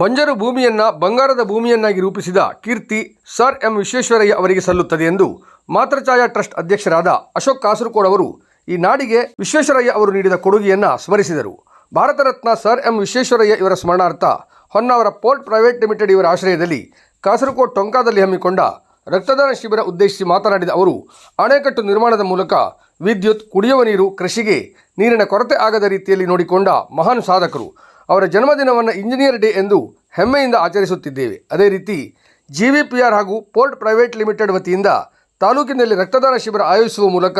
ಬಂಜರು ಭೂಮಿಯನ್ನ ಬಂಗಾರದ ಭೂಮಿಯನ್ನಾಗಿ ರೂಪಿಸಿದ ಕೀರ್ತಿ ಸರ್ ಎಂ ವಿಶ್ವೇಶ್ವರಯ್ಯ ಅವರಿಗೆ ಸಲ್ಲುತ್ತದೆ ಎಂದು ಮಾತೃಛಾಯಾ ಟ್ರಸ್ಟ್ ಅಧ್ಯಕ್ಷರಾದ ಅಶೋಕ್ ಕಾಸರಕೋಡ್ ಅವರು ಈ ನಾಡಿಗೆ ವಿಶ್ವೇಶ್ವರಯ್ಯ ಅವರು ನೀಡಿದ ಕೊಡುಗೆಯನ್ನು ಸ್ಮರಿಸಿದರು. ಭಾರತ ರತ್ನ ಸರ್ ಎಂ ವಿಶ್ವೇಶ್ವರಯ್ಯ ಇವರ ಸ್ಮರಣಾರ್ಥ ಹೊನ್ನಾವರ ಪೋರ್ಟ್ ಪ್ರೈವೇಟ್ ಲಿಮಿಟೆಡ್ ಇವರ ಆಶ್ರಯದಲ್ಲಿ ಕಾಸರಕೋಡ್ ಟೊಂಕಾದಲ್ಲಿ ಹಮ್ಮಿಕೊಂಡ ರಕ್ತದಾನ ಶಿಬಿರ ಉದ್ದೇಶಿಸಿ ಮಾತನಾಡಿದ ಅವರು, ಅಣೆಕಟ್ಟು ನಿರ್ಮಾಣದ ಮೂಲಕ ವಿದ್ಯುತ್, ಕುಡಿಯುವ ನೀರು, ಕೃಷಿಗೆ ನೀರಿನ ಕೊರತೆ ಆಗದ ರೀತಿಯಲ್ಲಿ ನೋಡಿಕೊಂಡ ಮಹಾನ್ ಸಾಧಕರು. ಅವರ ಜನ್ಮದಿನವನ್ನು ಇಂಜಿನಿಯರ್ ಡೇ ಎಂದು ಹೆಮ್ಮೆಯಿಂದ ಆಚರಿಸುತ್ತಿದ್ದೇವೆ. ಅದೇ ರೀತಿ ಜಿ ವಿ ಪಿ ಆರ್ ಹಾಗೂ ಪೋರ್ಟ್ ಪ್ರೈವೇಟ್ ಲಿಮಿಟೆಡ್ ವತಿಯಿಂದ ತಾಲೂಕಿನಲ್ಲಿ ರಕ್ತದಾನ ಶಿಬಿರ ಆಯೋಜಿಸುವ ಮೂಲಕ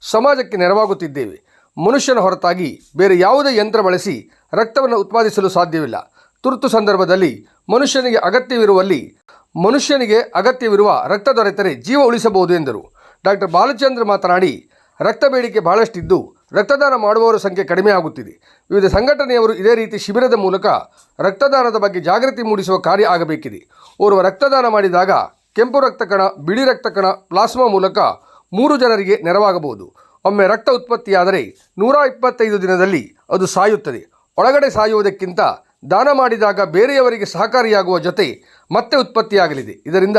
ಸಮಾಜಕ್ಕೆ ನೆರವಾಗುತ್ತಿದ್ದೇವೆ. ಮನುಷ್ಯನ ಹೊರತಾಗಿ ಬೇರೆ ಯಾವುದೇ ಯಂತ್ರ ಬಳಸಿ ರಕ್ತವನ್ನು ಉತ್ಪಾದಿಸಲು ಸಾಧ್ಯವಿಲ್ಲ. ತುರ್ತು ಸಂದರ್ಭದಲ್ಲಿ ಮನುಷ್ಯನಿಗೆ ಅಗತ್ಯವಿರುವಲ್ಲಿ ಮನುಷ್ಯನಿಗೆ ಅಗತ್ಯವಿರುವ ರಕ್ತ ದೊರೆತರೆ ಜೀವ ಉಳಿಸಬಹುದು ಎಂದರು. ಡಾಕ್ಟರ್ ಬಾಲಚಂದ್ರ ಮಾತನಾಡಿ, ರಕ್ತ ಬೇಡಿಕೆ ಬಹಳಷ್ಟಿದ್ದು ರಕ್ತದಾನ ಮಾಡುವವರ ಸಂಖ್ಯೆ ಕಡಿಮೆ ಆಗುತ್ತಿದೆ. ವಿವಿಧ ಸಂಘಟನೆಯವರು ಇದೇ ರೀತಿ ಶಿಬಿರದ ಮೂಲಕ ರಕ್ತದಾನದ ಬಗ್ಗೆ ಜಾಗೃತಿ ಮೂಡಿಸುವ ಕಾರ್ಯ ಆಗಬೇಕಿದೆ. ಓರ್ವ ರಕ್ತದಾನ ಮಾಡಿದಾಗ ಕೆಂಪು ರಕ್ತ ಕಣ, ಬಿಳಿ ರಕ್ತ ಕಣ, ಪ್ಲಾಸ್ಮಾ ಮೂಲಕ ಮೂರು ಜನರಿಗೆ ನೆರವಾಗಬಹುದು. ಒಮ್ಮೆ ರಕ್ತ ಉತ್ಪತ್ತಿಯಾದರೆ ನೂರ ಇಪ್ಪತ್ತೈದು ದಿನದಲ್ಲಿ ಅದು ಸಾಯುತ್ತದೆ. ಒಳಗಡೆ ಸಾಯುವುದಕ್ಕಿಂತ ದಾನ ಮಾಡಿದಾಗ ಬೇರೆಯವರಿಗೆ ಸಹಕಾರಿಯಾಗುವ ಜೊತೆ ಮತ್ತೆ ಉತ್ಪತ್ತಿಯಾಗಲಿದೆ. ಇದರಿಂದ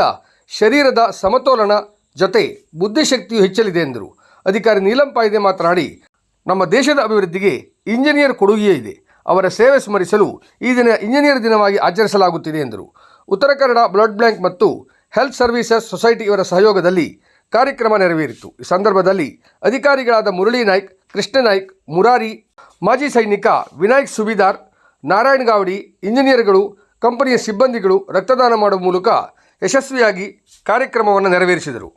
ಶರೀರದ ಸಮತೋಲನ ಜೊತೆ ಬುದ್ಧಿಶಕ್ತಿಯು ಹೆಚ್ಚಲಿದೆ ಎಂದರು. ಅಧಿಕಾರಿ ನೀಲಂ ಪಾಯ್ದೆ ಮಾತನಾಡಿ ನಮ್ಮ ದೇಶದ ಅಭಿವೃದ್ಧಿಗೆ ಇಂಜಿನಿಯರ್ ಕೊಡುಗೆಯೇ ಇದೆ. ಅವರ ಸೇವೆ ಸ್ಮರಿಸಲು ಈ ದಿನ ಇಂಜಿನಿಯರ್ ದಿನವಾಗಿ ಆಚರಿಸಲಾಗುತ್ತಿದೆ ಎಂದರು. ಉತ್ತರ ಕನ್ನಡ, ಬ್ಲಡ್ ಬ್ಯಾಂಕ್ ಮತ್ತು ಹೆಲ್ತ್ ಸರ್ವಿಸಸ್ ಸೊಸೈಟಿ ಇವರ ಸಹಯೋಗದಲ್ಲಿ ಕಾರ್ಯಕ್ರಮ ನೆರವೇರಿತು. ಈ ಸಂದರ್ಭದಲ್ಲಿ ಅಧಿಕಾರಿಗಳಾದ ಮುರಳಿ ನಾಯ್ಕ್, ಕೃಷ್ಣ ನಾಯ್ಕ್, ಮುರಾರಿ, ಮಾಜಿ ಸೈನಿಕ ವಿನಾಯಕ್ ಸುಬಿದಾರ್, ನಾರಾಯಣ್ ಗಾವಡಿ, ಇಂಜಿನಿಯರ್ಗಳು, ಕಂಪನಿಯ ಸಿಬ್ಬಂದಿಗಳು ರಕ್ತದಾನ ಮಾಡುವ ಮೂಲಕ ಯಶಸ್ವಿಯಾಗಿ ಕಾರ್ಯಕ್ರಮವನ್ನು ನೆರವೇರಿಸಿದರು.